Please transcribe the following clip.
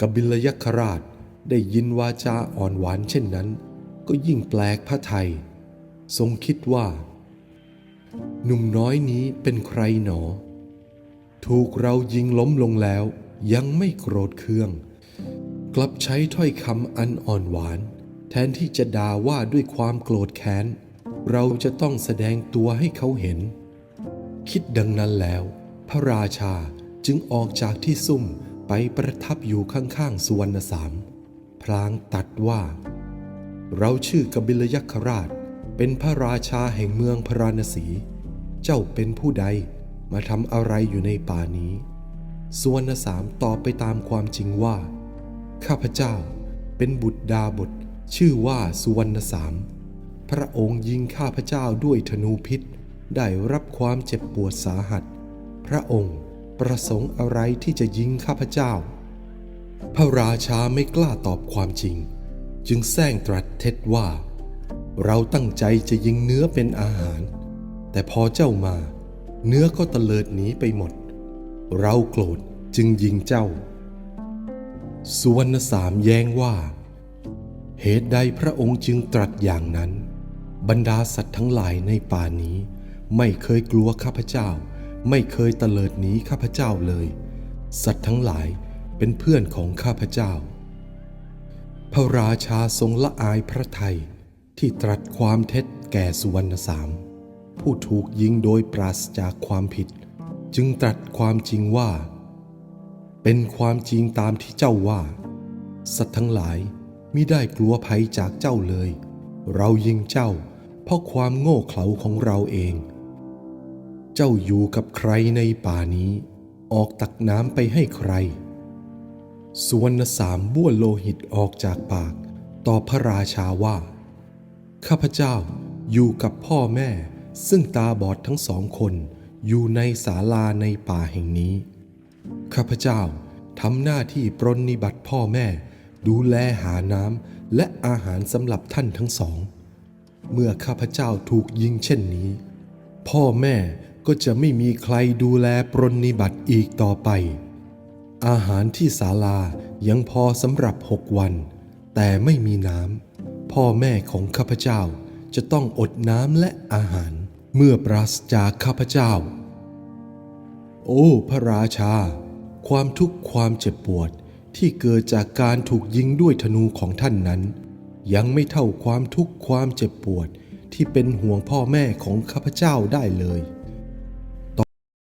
กบิลยัคราชได้ยินวาจาอ่อนหวานเช่นนั้น ก็ยิ่งแปลกพระไทย ทรงคิดว่า หนุ่มน้อยนี้เป็นใครหนอ ถูกเรายิงล้มลงแล้วยังไม่โกรธเคือง กลับใช้ถ้อยคำอันอ่อนหวาน แทนที่จะด่าว่าด้วยความโกรธแค้น เราจะต้องแสดงตัวให้เขาเห็น คิดดังนั้นแล้ว พระราชาจึงออกจากที่ซุ่ม ไปประทับอยู่ข้างๆสุวรรณสาม พลางตัดว่า เราชื่อกบิลยักษราช เป็นพระราชาแห่งเมืองพราณสี เจ้าเป็นผู้ใดมาทำอะไรอยู่ในป่านี้สุวรรณสามตอบไปตามความจริงว่า ข้าพเจ้าเป็นบุตรดาบทชื่อว่าสุวรรณสาม พระองค์ยิงข้าพเจ้าด้วยธนูพิษ ได้รับความเจ็บปวดสาหัส พระองค์ ประสงค์อะไรที่จะยิงข้าพเจ้า พระราชาไม่กล้าตอบความจริง จึงแซงตรัสเท็จว่า เราตั้งใจจะยิงเนื้อเป็นอาหาร แต่พอเจ้ามา เนื้อก็ตะเลิดหนีไปหมด เราโกรธจึงยิงเจ้า สุวรรณสามแย้งว่า เหตุใดพระองค์จึงตรัสอย่างนั้น บรรดาสัตว์ทั้งหลายในป่านี้ ไม่เคยกลัวข้าพเจ้า ไม่เคยตะเลิดหนีข้าพเจ้าเลย สัตว์ทั้งหลายเป็นเพื่อนของข้าพเจ้า พระราชาทรงละอายพระไทยที่ตรัสความเท็จแก่สุวรรณสาม ผู้ถูกยิงโดยปราศจากความผิด จึงตรัสความจริงว่า เป็นความจริงตามที่เจ้าว่า สัตว์ทั้งหลายมิได้กลัวภัยจากเจ้าเลย เรายิงเจ้า เพราะความโง่เขลาของเราเอง เจ้าอยู่กับใครในป่านี้ ออกตักน้ำไปให้ใคร สุวรรณสามบ้วนโลหิตออกจากปาก ต่อพระราชาว่า ข้าพเจ้าอยู่กับพ่อแม่ ซึ่งตาบอดทั้งสองคนอยู่ในศาลาในป่าแห่งนี้ ข้าพเจ้าทำหน้าที่ปรนนิบัติพ่อแม่ ดูแลหาน้ำและอาหารสำหรับท่านทั้งสอง เมื่อข้าพเจ้าถูกยิงเช่นนี้ พ่อแม่ ก็จะไม่มีใครดูแลปรนนิบัติอีกต่อไป อาหารที่ศาลายังพอสำหรับหกวัน แต่ไม่มีน้ำพ่อแม่ของข้าพเจ้าจะต้องอดน้ำและอาหาร เมื่อปราศจากข้าพเจ้า โอ้ พระราชา ความทุกข์ความเจ็บปวดที่เกิดจากการถูกยิงด้วยธนูของท่านนั้น ยังไม่เท่าความทุกข์ความเจ็บปวดที่เป็นห่วงพ่อแม่ของข้าพเจ้าได้เลย